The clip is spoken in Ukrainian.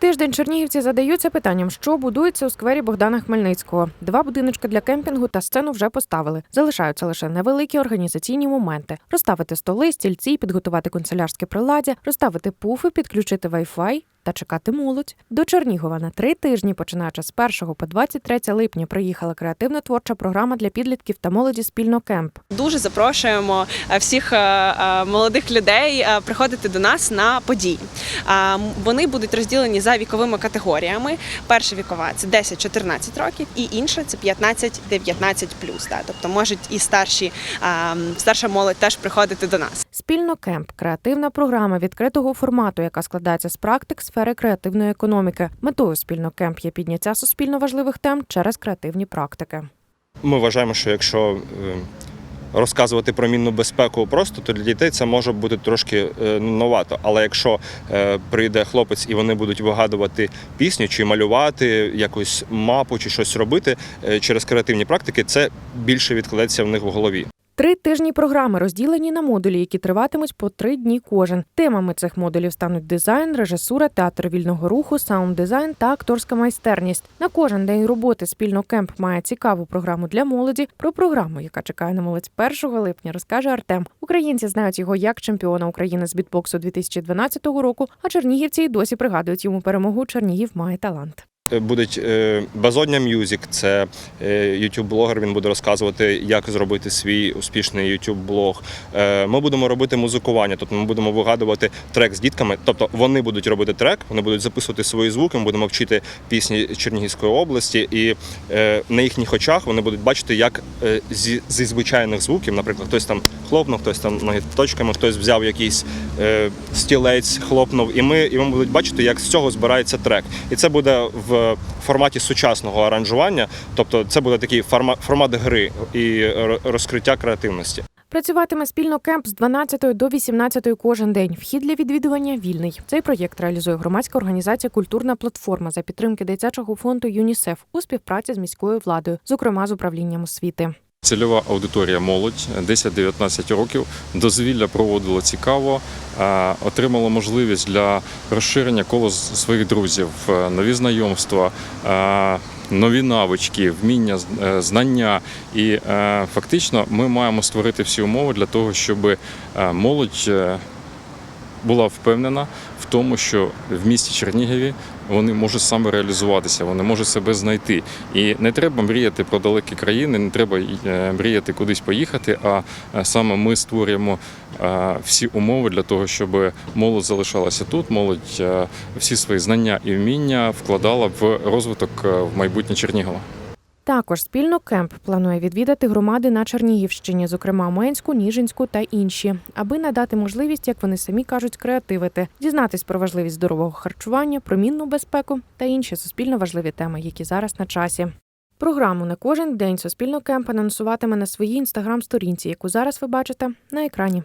Тиждень чернігівці задаються питанням, що будується у сквері Богдана Хмельницького. Два будиночки для кемпінгу та сцену вже поставили. Залишаються лише невеликі організаційні моменти: розставити столи, стільці, підготувати канцелярське приладдя, розставити пуфи, підключити Wi-Fi та чекати молодь. До Чернігова на три тижні, починаючи з 1 по 23 липня, приїхала креативно-творча програма для підлітків та молоді спільно кемп. Дуже запрошуємо е, всіх е, е, молодих людей приходити до нас на події. Вони будуть розділені за віковими категоріями. Перша вікова це 10-14 років, і інша це 15-19 да. Тобто можуть і старші старша молодь теж приходити до нас. Спільно кемп креативна програма відкритого формату, яка складається з практик сфери креативної економіки. Метою спільно кемп є підняття суспільно важливих тем через креативні практики. Ми вважаємо, що якщо е, розказувати про мінну безпеку просто, то для дітей це може бути трошки е, новато. Але якщо е, прийде хлопець і вони будуть вигадувати пісню чи малювати якусь мапу чи щось робити через креативні практики, це більше відкладеться в них в голові. Три тижні програми розділені на модулі, які триватимуть по три дні кожен. Темами цих модулів стануть дизайн, режисура, театр вільного руху, саунд-дизайн та акторська майстерність. На кожен день роботи спільно кемп має цікаву програму для молоді. Про програму, яка чекає на молодь 1 липня, розкаже Артем. Українці знають його як чемпіона України з бітбоксу 2012 року. А чернігівці й досі пригадують йому перемогу. Чернігів має талант. Е, Будуть е, Безодня Мюзік, це youtube блогер Він буде розказувати, як зробити свій успішний youtube блог Е, Ми будемо робити музикування, тобто ми будемо вигадувати трек з дітками. Тобто вони будуть робити трек, вони будуть записувати свої звуки. Ми будемо вчити пісні Чернігівської області, і е, на їхніх очах вони будуть бачити, як е, зі, зі звичайних звуків, наприклад, хтось там хлопнув, хтось там ногіточками, хтось взяв якийсь е, стілець, хлопнув, і ми і вони будуть бачити, як з цього збирається трек. І це буде в форматі сучасного аранжування, тобто це буде такий формат, гри і розкриття креативності. Працюватиме спільно кемп з 12 до 18 кожен день. Вхід для відвідування вільний. Цей проєкт реалізує громадська організація Культурна платформа за підтримки дитячого фонду ЮНІСЕФ у співпраці з міською владою, зокрема з управлінням освіти. Цільова аудиторія молодь 10-19 років. Дозвілля проводило цікаво, отримала отримало можливість для розширення кола своїх друзів, е, нові знайомства, е, нові навички, вміння, е, знання. І е, фактично ми маємо створити всі умови для того, щоб е, молодь е, була впевнена в тому, що в місті Чернігові вони можуть саме реалізуватися, вони можуть себе знайти. І не треба мріяти про далекі країни, не треба е, мріяти кудись поїхати. А е, саме ми створюємо е, всі умови для того, щоб молодь залишалася тут. Молодь всі свої знання і вміння вкладала в розвиток в майбутнє Чернігова. Також спільно кемп планує відвідати громади на Чернігівщині, зокрема Менську, Ніжинську та інші, аби надати можливість, як вони самі кажуть, креативити, дізнатись про важливість здорового харчування, про мінну безпеку та інші суспільно важливі теми, які зараз на часі. Програму на кожен день Суспільно кемп анонсуватиме на своїй інстаграм-сторінці, яку зараз ви бачите на екрані.